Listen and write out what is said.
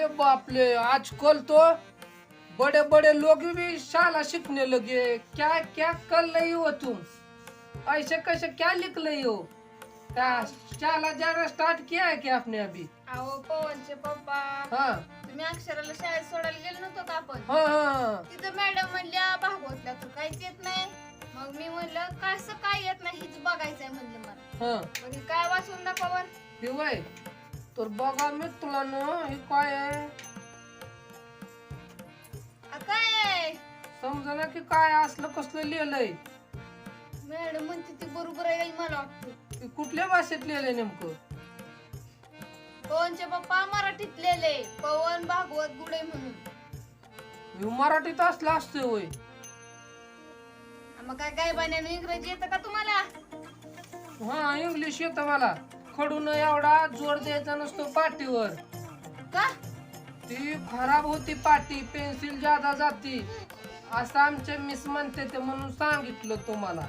ले बापले आजकल तो बड़े बड़े लोग भी शाला सीखने लगे. क्या क्या कर रही हो तुम ऐसे कैसे क्या लिख रही हो? क्या शाला जाना स्टार्ट किया है क्या आपने अभी? अहो पवनचे पप्पा हाँ. तुम्ही अक्षराला शाळेत सोडायला गेलो नव्हतो का आपण? हाँ हाँ. तिथं मॅडम म्हणल्या भागवतला काहीच येत नाही. मग मी म्हणलं कसं काय येत नाही? हीच बघायचंय म्हणलं मला. हाँ. मग हे काय वाचून दाखवावर हे वय. तर बघा मित्रांनो हे काय आहे काय? समजा ना की काय असलं कसलं लिहिलंय मॅडम म्हणते ती बरोबर आहे मला वाटतं कुठल्या भाषेत लिहिलंय नेमकं पवनचे पप्पा मराठीत लिहिले पवन भागवत गुडे म्हणून हे मराठीत असलं असतं होय मग काय काय बाण्यानं इंग्रजी येतं का तुम्हाला हा इंग्लिश येतं मला खडून एवढा जोर द्यायचा नसतो पाटीवर का? ती खराब होती पाटी पेन्सिल ज्यादा जाती. असं आमचे मिस म्हणते ते म्हणून सांगितलं तुम्हाला.